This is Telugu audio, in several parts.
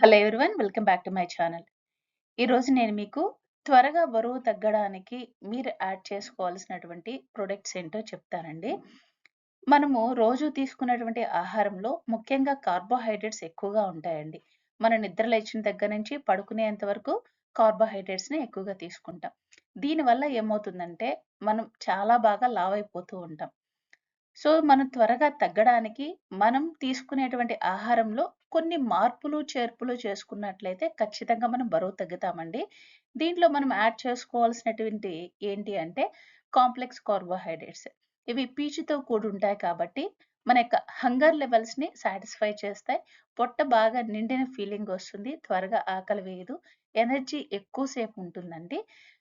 Hello everyone welcome back to my channel. ఈరోజు నేను మీకు త్వరగా బరువు తగ్గడానికి మీరు యాడ్ చేసుకోవాల్సినటువంటి ప్రొడక్ట్స్ ఏంటో చెప్తానండి. మనము రోజు తీసుకున్నటువంటి ఆహారంలో ముఖ్యంగా కార్బోహైడ్రేట్స్ ఎక్కువగా ఉంటాయండి. మన నిద్ర లేచిన దగ్గర నుంచి పడుకునేంత వరకు కార్బోహైడ్రేట్స్ని ఎక్కువగా తీసుకుంటాం. దీనివల్ల ఏమవుతుందంటే మనం చాలా బాగా లావ్ అయిపోతూ ఉంటాం. సో మనం త్వరగా తగ్గడానికి మనం తీసుకునేటువంటి ఆహారంలో కొన్ని మార్పులు చేర్పులు చేసుకున్నట్లయితే ఖచ్చితంగా మనం బరువు తగ్గుతామండి. దీంట్లో మనం యాడ్ చేసుకోవాల్సినటువంటి ఏంటి అంటే కాంప్లెక్స్ కార్బోహైడ్రేట్స్. ఇవి పీచుతో కూడి ఉంటాయి కాబట్టి మన యొక్క హంగర్ లెవెల్స్ని సాటిస్ఫై చేస్తాయి. పొట్ట బాగా నిండిన ఫీలింగ్ వస్తుంది. త్వరగా ఆకలి వేయదు. ఎనర్జీ ఎక్కువసేపు ఉంటుందండి.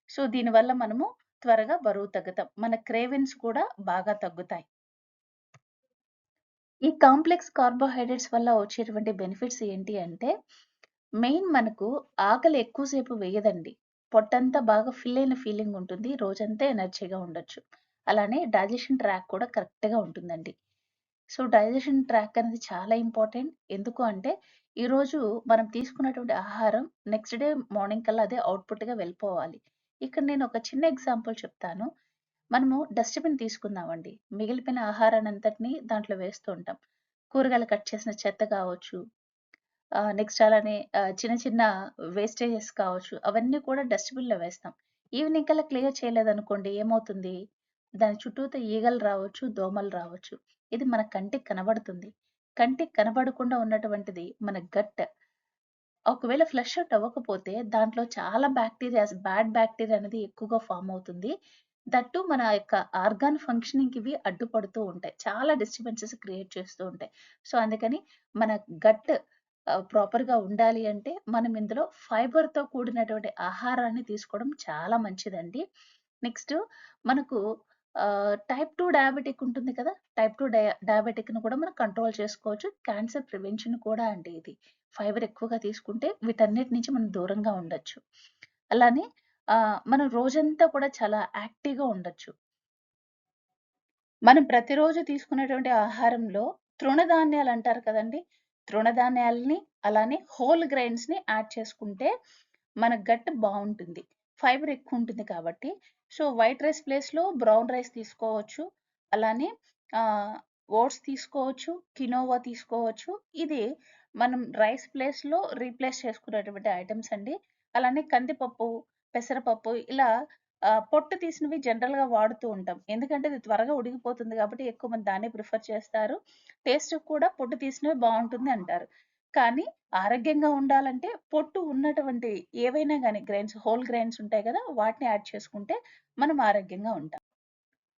సో దీనివల్ల మనము త్వరగా బరువు తగ్గుతాం. మన క్రేవిన్స్ కూడా బాగా తగ్గుతాయి. ఈ కాంప్లెక్స్ కార్బోహైడ్రేట్స్ వల్ల వచ్చేటువంటి బెనిఫిట్స్ ఏంటి అంటే మెయిన్ మనకు ఆకలి ఎక్కువసేపు వేయదండి. పొట్టంతా బాగా ఫిల్ అయిన ఫీలింగ్ ఉంటుంది. రోజంతా ఎనర్జీగా ఉండొచ్చు. అలానే డైజెషన్ ట్రాక్ కూడా కరెక్ట్గా ఉంటుందండి. సో డైజెషన్ ట్రాక్ అనేది చాలా ఇంపార్టెంట్. ఎందుకు అంటే ఈరోజు మనం తీసుకున్నటువంటి ఆహారం నెక్స్ట్ డే మార్నింగ్ కల్లా అదే అవుట్పుట్గా వెళ్ళిపోవాలి. ఇక్కడ నేను ఒక చిన్న ఎగ్జాంపుల్ చెప్తాను. మనము డస్ట్‌బిన్ తీసుకుందామండి. మిగిలిపోయిన ఆహారాన్ని అంతటినీ దాంట్లో వేస్తూ ఉంటాం. కూరగాయలు కట్ చేసిన చెత్త కావచ్చు, నెక్స్ట్ అలానే చిన్న చిన్న వేస్టేజెస్ కావచ్చు, అవన్నీ కూడా డస్ట్‌బిన్‌లో వేస్తాం. ఈవినింగ్ కల్లా క్లియర్ చేయలేదనుకోండి ఏమవుతుంది? దాని చుట్టూతో ఈగలు రావచ్చు, దోమలు రావచ్చు. ఇది మన కంటికి కనబడుతుంది. కంటికి కనబడకుండా ఉన్నటువంటిది మన గట్. ఒకవేళ ఫ్లష్ అవుట్ అవ్వకపోతే దాంట్లో చాలా బ్యాక్టీరియాస్ బ్యాడ్ బ్యాక్టీరియా అనేది ఎక్కువగా ఫామ్ అవుతుంది. దట్టు మన యొక్క ఆర్గాన్ ఫంక్షనింగ్ ఇవి అడ్డుపడుతూ ఉంటాయి. చాలా డిస్టర్బెన్సెస్ క్రియేట్ చేస్తూ ఉంటాయి. సో, అందుకని మన గట్ ప్రాపర్‌గా ఉండాలి అంటే మనం ఇందులో ఫైబర్‌తో కూడినటువంటి ఆహారాన్ని తీసుకోవడం చాలా మంచిదండి. నెక్స్ట్ మనకు టైప్ టూ డయాబెటిక్ ఉంటుంది కదా! టైప్ 2 డయా డయాబెటిక్‌ని కూడా మనం కంట్రోల్ చేసుకోవచ్చు. క్యాన్సర్ ప్రివెన్షన్ కూడా అండి ఇది. ఫైబర్ ఎక్కువగా తీసుకుంటే వీటన్నిటి నుంచి మనం దూరంగా ఉండొచ్చు. అలానే మనం రోజంతా కూడా చాలా యాక్టివ్‌గా ఉండొచ్చు. మనం ప్రతిరోజు తీసుకునేటువంటి ఆహారంలో తృణధాన్యాలు అంటారు కదండీ! తృణధాన్యాలని అలానే హోల్ గ్రెయిన్స్‌ని యాడ్ చేసుకుంటే మన గట్ బావుంటుంది. ఫైబర్ ఎక్కువ ఉంటుంది కాబట్టి. సో, వైట్ రైస్ ప్లేస్‌లో బ్రౌన్ రైస్ తీసుకోవచ్చు. అలానే ఓట్స్ తీసుకోవచ్చు. కినోవా తీసుకోవచ్చు. ఇది మనం రైస్ ప్లేస్‌లో రీప్లేస్ చేసుకునేటువంటి ఐటెమ్స్ అండి. అలానే కందిపప్పు పెసరపప్పు ఇలా పొట్టు తీసినవి జనరల్‌గా వాడుతూ ఉంటాం. ఎందుకంటే అది త్వరగా ఉడికిపోతుంది కాబట్టి ఎక్కువ మంది దాన్ని ప్రిఫర్ చేస్తారు. టేస్ట్ కూడా పొట్టు తీసినవి బాగుంటుంది అంటారు. కానీ ఆరోగ్యంగా ఉండాలంటే పొట్టు ఉన్నటువంటి ఏవైనా కానీ గ్రైన్స్ హోల్ గ్రైన్స్ ఉంటాయి కదా! వాటిని యాడ్ చేసుకుంటే మనం ఆరోగ్యంగా ఉంటాం.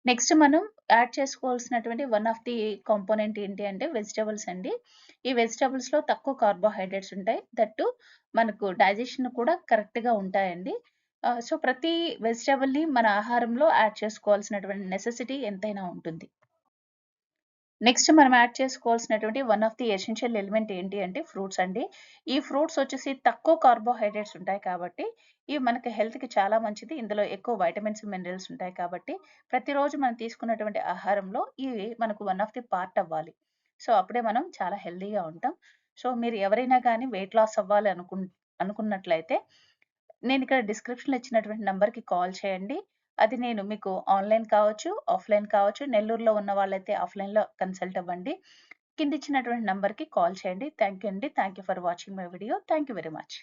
నెక్స్ట్ మనం యాడ్ చేసుకోవాల్సినటువంటి వన్ ఆఫ్ ది కాంపోనెంట్ ఏంటి అంటే వెజిటబుల్స్ అండి. ఈ వెజిటబుల్స్‌లో తక్కువ కార్బోహైడ్రేట్స్ ఉంటాయి. దట్టు మనకు డైజెషన్ కూడా కరెక్ట్‌గా ఉంటాయండి. సో, ప్రతి వెజిటబుల్‌ని మన ఆహారంలో యాడ్ చేసుకోవాల్సినటువంటి నెసెసిటీ ఎంతైనా ఉంటుంది. నెక్స్ట్ మనం యాడ్ చేసుకోవాల్సినటువంటి one of the essential element ఏంటి అంటే ఫ్రూట్స్ అండి. ఈ ఫ్రూట్స్ వచ్చేసి తక్కువ కార్బోహైడ్రేట్స్ ఉంటాయి కాబట్టి, ఇవి మనకి హెల్త్‌కి చాలా మంచిది. ఇందులో ఎక్కువ వైటమిన్స్, మినరల్స్ ఉంటాయి కాబట్టి, ప్రతిరోజు మనం తీసుకున్నటువంటి ఆహారంలో ఇవి మనకు వన్ ఆఫ్ ది పార్ట్ అవ్వాలి. సో, అప్పుడే మనం చాలా హెల్తీగా ఉంటాం. సో, మీరు ఎవరైనా కానీ వెయిట్ లాస్ అవ్వాలి అనుకు అనుకున్నట్లయితే నేను ఇక్కడ డిస్క్రిప్షన్‌లో ఇచ్చినటువంటి నంబర్‌కి కాల్ చేయండి. అది నేను మీకు ఆన్‌లైన్ కావచ్చు, ఆఫ్‌లైన్ కావచ్చు. నెల్లూరులో ఉన్న వాళ్ళైతే ఆఫ్‌లైన్‌లో కన్సల్ట్ అవ్వండి. కింద ఇచ్చినటువంటి నంబర్‌కి కాల్ చేయండి. థ్యాంక్ యూ అండి. Thank you for watching my video. Thank you very much.